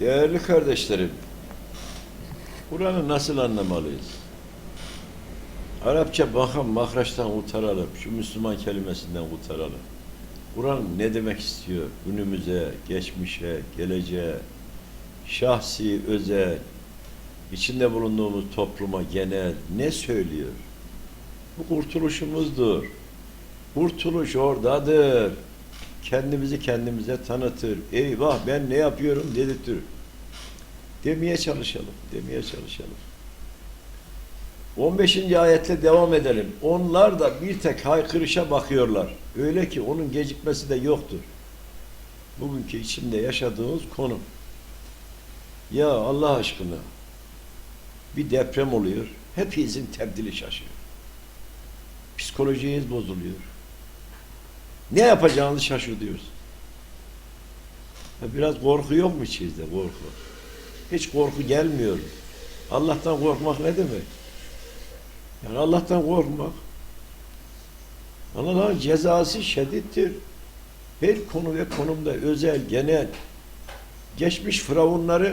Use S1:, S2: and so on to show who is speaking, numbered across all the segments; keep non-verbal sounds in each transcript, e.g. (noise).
S1: Değerli kardeşlerim, Kur'an'ı nasıl anlamalıyız? Arapça bakın mahraçtan kurtaralım, şu Müslüman kelimesinden kurtaralım. Kur'an ne demek istiyor? Günümüze, geçmişe, geleceğe, şahsi, özel, içinde bulunduğumuz topluma genel ne söylüyor? Bu kurtuluşumuzdur. Kurtuluş oradadır. Kendimizi kendimize tanıtır. Eyvah ben ne yapıyorum dedirtir. Demeye çalışalım. Demeye çalışalım. 15. ayetle devam edelim. Onlar da bir tek haykırışa bakıyorlar. Öyle ki onun gecikmesi de yoktur. Bugünkü içinde yaşadığımız konu. Ya Allah aşkına bir deprem oluyor. Hepinizin tebdili şaşıyor. Psikolojiniz bozuluyor. Ne yapacağınızı şaşırıyoruz. Biraz korku yok mu içinizde korku? Hiç korku gelmiyor. Allah'tan korkmak ne demek? Yani Allah'tan korkmak. Allah'ın cezası şiddettir. Her konu ve konumda özel, genel. Geçmiş firavunları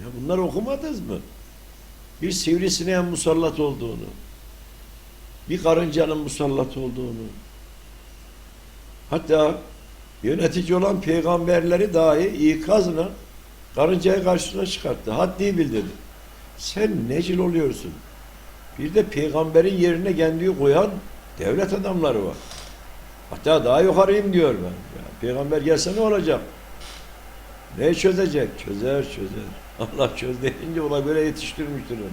S1: ya bunları okumadınız mı? Bir sivrisineğin musallat olduğunu, bir karıncanın musallat olduğunu, hatta yönetici olan peygamberleri dahi ikazla karıncayı karşısına çıkarttı. Haddi bil dedi. Sen necil oluyorsun. Bir de peygamberin yerine kendini koyan devlet adamları var. Hatta daha yukarıyım diyor ben. Ya, peygamber gelse ne olacak? Ne çözecek? Çözer çözer. (laughs) Allah çöz deyince ona göre yetiştirmiştir onu.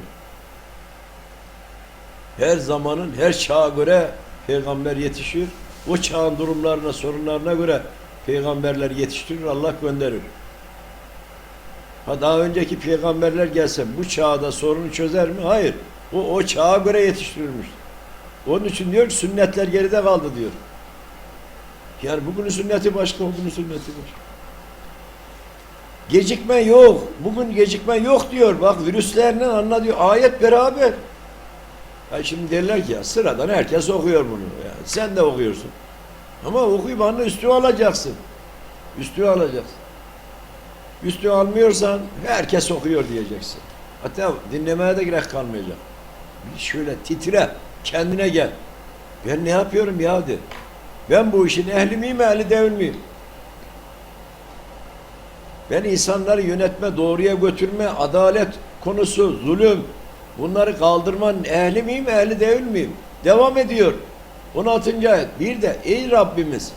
S1: Her zamanın her çağa göre peygamber yetişir. O çağın durumlarına, sorunlarına göre peygamberler yetiştirir, Allah gönderir. Ha daha önceki peygamberler gelse bu çağda sorunu çözer mi? Hayır. O, o çağa göre yetiştirilmiş. Onun için diyor ki sünnetler geride kaldı diyor. Yani bugünün sünneti başka, bugünün sünneti başka. Gecikme yok. Bugün gecikme yok diyor. Bak virüslerle anla diyor. Ayet beraber. Şimdi derler ki ya sıradan herkes okuyor bunu. Ya sen de okuyorsun. Ama okuyup anla üstü alacaksın. Üstü alacaksın. Üstü almıyorsan herkes okuyor diyeceksin. Hatta dinlemeye de gerek kalmayacak. Bir şöyle titre, kendine gel. Ben ne yapıyorum ya de. Ben bu işin ehli miyim, ehli değil miyim? Ben insanları yönetme, doğruya götürme, adalet konusu, zulüm, bunları kaldırmanın ehli miyim, ehli değil miyim? Devam ediyor. 16. ayet. Bir de ey Rabbimiz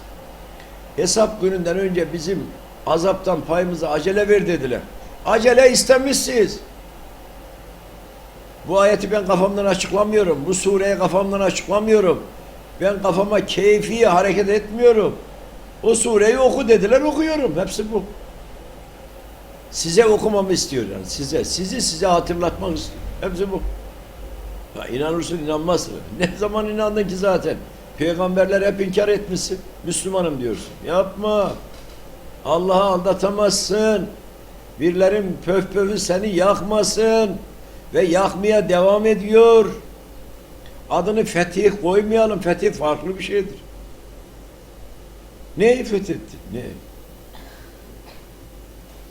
S1: hesap gününden önce bizim azaptan payımızı acele ver dediler. Acele istemişsiniz. Bu ayeti ben kafamdan açıklamıyorum. Bu sureyi kafamdan açıklamıyorum. Ben kafama keyfi hareket etmiyorum. O sureyi oku dediler okuyorum. Hepsi bu. Size okumamı istiyor yani size. Sizi size hatırlatmak istiyor. Hepsi bu. Ya inanırsın inanmazsın. Ne zaman inandın ki zaten? Peygamberler hep inkar etmişsin. Müslümanım diyorsun. Yapma. Allah'ı aldatamazsın. Birilerin pöf pöfü seni yakmasın. Ve yakmaya devam ediyor. Adını fetih koymayalım. Fetih farklı bir şeydir. Neyi fethetti? Ne?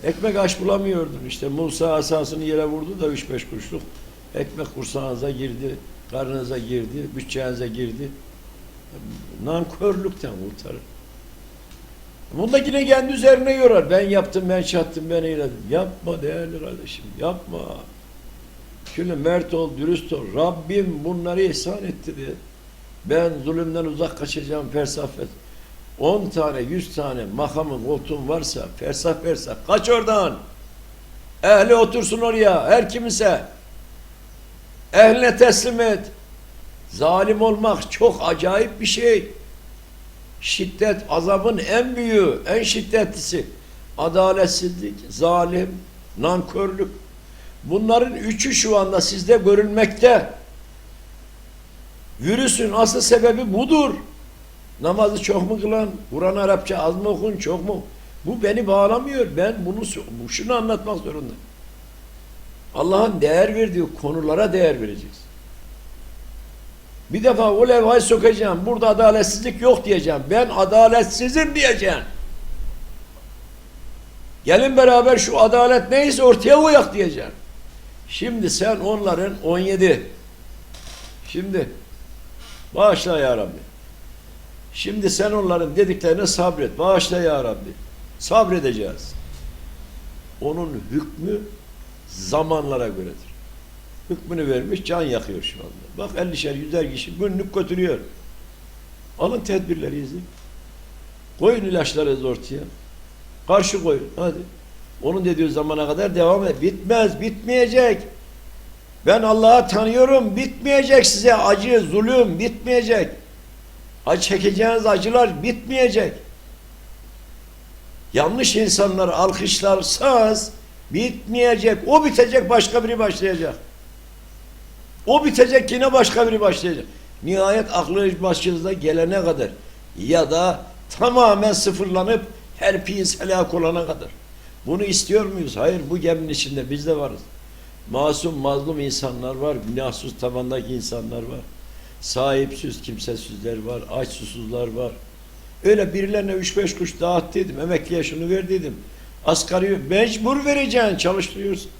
S1: Ekmek aş bulamıyordun. İşte Musa asasını yere vurdu da üç beş kuruşluk. Ekmek kursağınıza girdi, karnınıza girdi, bütçenize girdi. Nankörlükten kurtarır. Bunda yine kendi üzerine yorar. Ben yaptım, ben çattım, ben eyledim. Yapma değerli kardeşim, yapma. Şöyle mert ol, dürüst ol. Rabbim bunları ihsan etti diye. Ben zulümden uzak kaçacağım, fersafet. 10 tane, 100 tane makamın, koltuğun varsa, fersah fersah, kaç oradan. Ehli otursun oraya, her kimse. Ehline teslim et. Zalim olmak çok acayip bir şey. Şiddet, azabın en büyüğü, en şiddetlisi. Adaletsizlik, zalim, nankörlük. Bunların üçü şu anda sizde görülmekte. Virüsün asıl sebebi budur. Namazı çok mu kılan, Kur'an Arapça az mı okun, çok mu? Bu beni bağlamıyor. Ben bunu bu- şunu anlatmak zorundayım. Allah'ın değer verdiği konulara değer vereceğiz. Bir defa o levhayı sokacağım. Burada adaletsizlik yok diyeceğim. Ben adaletsizim diyeceğim. Gelin beraber şu adalet neyse ortaya koyak diyeceksin. Şimdi sen onların 17 şimdi bağışla ya Rabbi. Şimdi sen onların dediklerine sabret. Bağışla ya Rabbi. Sabredeceğiz. Onun hükmü zamanlara göredir. Hükmünü vermiş can yakıyor şu anda. Bak 50'şer yüzer kişi günlük götürüyor. Alın tedbirleri izin. Koyun ilaçları ortaya. Karşı koyun. Hadi. Onun dediği zamana kadar devam et. Bitmez, bitmeyecek. Ben Allah'ı tanıyorum. Bitmeyecek size acı, zulüm bitmeyecek. Çekeceğiniz acılar bitmeyecek. Yanlış insanları alkışlarsanız bitmeyecek. O bitecek başka biri başlayacak. O bitecek yine başka biri başlayacak. Nihayet aklınız başınıza gelene kadar ya da tamamen sıfırlanıp her pis helak olana kadar. Bunu istiyor muyuz? Hayır bu geminin içinde biz de varız. Masum mazlum insanlar var, günahsız tabandaki insanlar var. Sahipsiz kimsesizler var, aç susuzlar var. Öyle birilerine üç beş kuş dağıt dedim, emekliye şunu ver dedim. Asgari mecbur vereceksin, çalıştırıyorsun.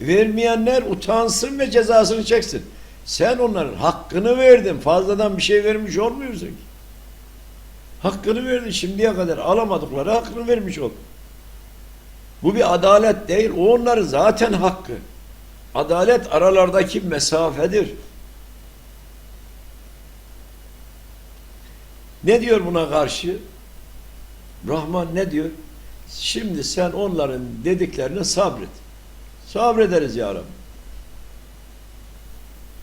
S1: Vermeyenler utansın ve cezasını çeksin. Sen onların hakkını verdin. Fazladan bir şey vermiş olmuyorsun ki. Hakkını verdin şimdiye kadar alamadıkları hakkını vermiş oldun. Bu bir adalet değil. O onların zaten hakkı. Adalet aralardaki mesafedir. Ne diyor buna karşı? Rahman ne diyor? Şimdi sen onların dediklerine sabret. Sabrederiz ya Rabbi.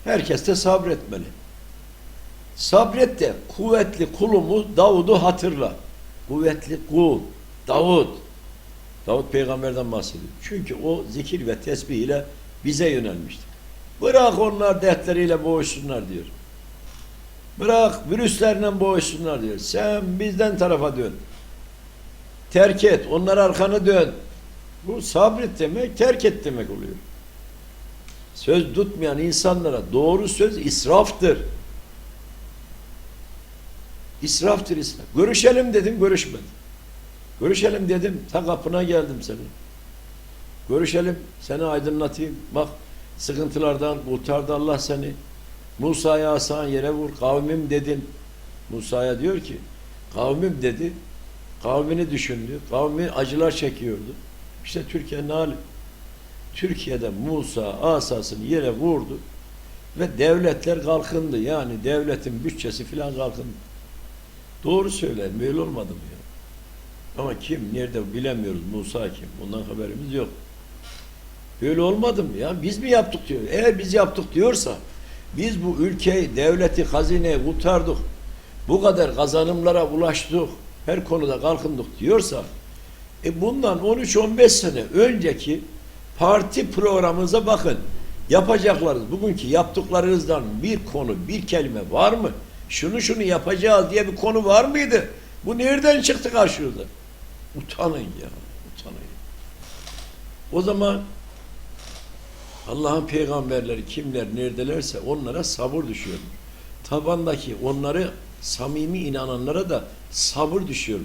S1: Herkes de sabretmeli. Sabret de kuvvetli kulumu Davud'u hatırla. Kuvvetli kul Davud. Davud peygamberden bahsediyor. Çünkü o zikir ve tesbih ile bize yönelmişti. Bırak onlar dertleriyle boğuşsunlar diyor. Bırak virüslerle boğuşsunlar diyor. Sen bizden tarafa dön. Terk et. Onlar arkanı dön. Bu sabret demek, terk et demek oluyor. Söz tutmayan insanlara doğru söz israftır. İsraftır israf. Görüşelim dedim, görüşmedim. Görüşelim dedim, ta kapına geldim senin. Görüşelim, seni aydınlatayım. Bak, sıkıntılardan kurtardı Allah seni. Musa'ya asan yere vur, kavmim dedin. Musa'ya diyor ki, kavmim dedi, kavmini düşündü, kavmi acılar çekiyordu. İşte Türkiye'nin hali. Türkiye'de Musa asasını yere vurdu ve devletler kalkındı. Yani devletin bütçesi filan kalkındı. Doğru söyler, böyle olmadı mı ya? Ama kim, nerede bilemiyoruz. Musa kim? Bundan haberimiz yok. Böyle olmadı mı ya? Biz mi yaptık diyor. Eğer biz yaptık diyorsa biz bu ülkeyi, devleti, hazineyi kurtardık. Bu kadar kazanımlara ulaştık. Her konuda kalkındık diyorsa e bundan 13-15 sene önceki parti programınıza bakın. Yapacaklarınız, bugünkü yaptıklarınızdan bir konu, bir kelime var mı? Şunu şunu yapacağız diye bir konu var mıydı? Bu nereden çıktı karşınıza? Utanın ya, utanın. O zaman Allah'ın peygamberleri kimler neredelerse onlara sabır düşüyor. Tabandaki onları samimi inananlara da sabır düşüyor.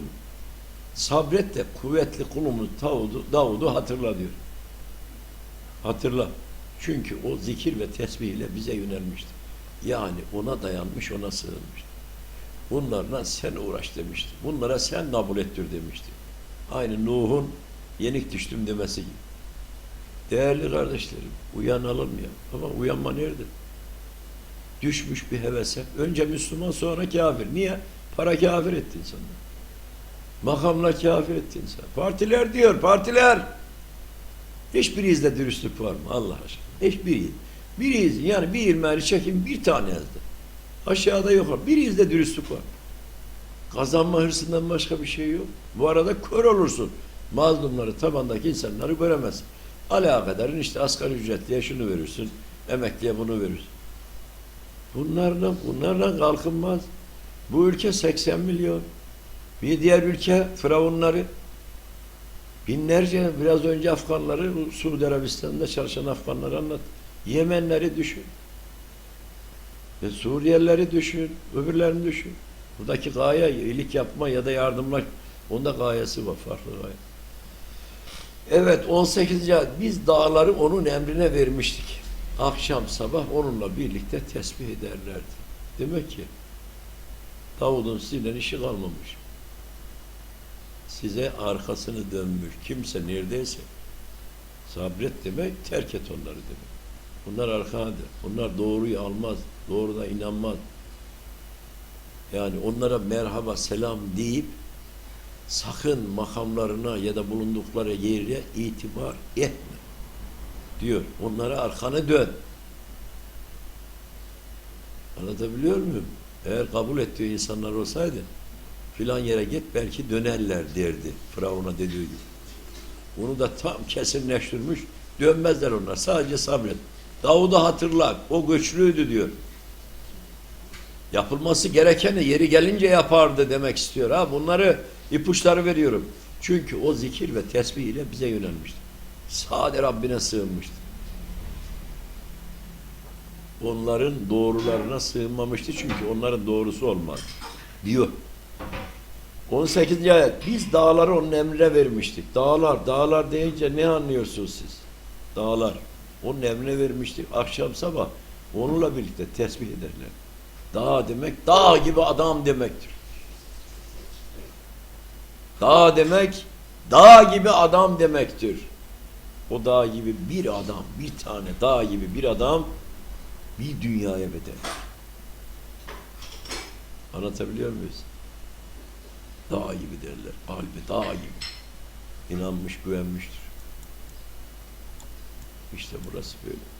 S1: Sabret de kuvvetli kulumuz Davud'u, Davud'u hatırla diyor. Hatırla. Çünkü o zikir ve tesbih ile bize yönelmişti. Yani ona dayanmış, ona sığınmıştı. Bunlarla sen uğraş demişti. Bunlara sen kabul ettir demişti. Aynı Nuh'un yenik düştüm demesi gibi. Değerli kardeşlerim, uyanalım ya. Ama uyanma nerede? Düşmüş bir hevese. Önce Müslüman sonra kafir. Niye? Para kafir etti insanlar. Makamla kafir etti insan. Partiler diyor, partiler. Hiçbirinizde dürüstlük var mı Allah aşkına? Hiçbiri. Biriyiz. Yani bir ilmeri çekin bir tane yazdı. Aşağıda yok. Birinizde dürüstlük var. Kazanma hırsından başka bir şey yok. Bu arada kör olursun. Mazlumları, tabandaki insanları göremezsin. Alakadarın işte asgari ücretliye şunu verirsin, emekliye bunu verirsin. Bunlarla, bunlarla kalkınmaz. Bu ülke 80 milyon. Bir diğer ülke Firavunları binlerce biraz önce Afganları Suudi Arabistan'da çalışan Afganları anlat. Yemenleri düşün. Ve Suriyelileri düşün. Öbürlerini düşün. Buradaki gaye iyilik yapma ya da yardımla onda gayesi var farklı gaye. Evet 18. ayet. Biz dağları onun emrine vermiştik. Akşam sabah onunla birlikte tesbih ederlerdi. Demek ki Davud'un sizinle işi kalmamış. Size arkasını dönmüş. Kimse neredeyse sabret demek, terk et onları demek. Bunlar arkadır. Bunlar doğruyu almaz. Doğruda inanmaz. Yani onlara merhaba, selam deyip sakın makamlarına ya da bulundukları yere itibar etme diyor. Onlara arkanı dön. Anlatabiliyor muyum? Eğer kabul ettiği insanlar olsaydı filan yere git belki dönerler derdi. Firavun'a dediği gibi. Bunu da tam kesinleştirmiş. Dönmezler onlar. Sadece sabret. Davud'u hatırla. O güçlüydü diyor. Yapılması gerekeni yeri gelince yapardı demek istiyor. Ha bunları ipuçları veriyorum. Çünkü o zikir ve tesbih ile bize yönelmişti. Sade Rabbine sığınmıştı. Onların doğrularına sığınmamıştı çünkü onların doğrusu olmaz. Diyor. 18. ayet. Biz dağları onun emrine vermiştik. Dağlar, dağlar deyince ne anlıyorsunuz siz? Dağlar. Onun emrine vermiştik. Akşam sabah onunla birlikte tesbih ederler. Dağ demek, dağ gibi adam demektir. Dağ demek, dağ gibi adam demektir. O dağ gibi bir adam, bir tane dağ gibi bir adam bir dünyaya bedel. Anlatabiliyor muyuz? Dağ gibi derler. Kalbi dağ gibi. İnanmış, güvenmiştir. İşte burası böyle.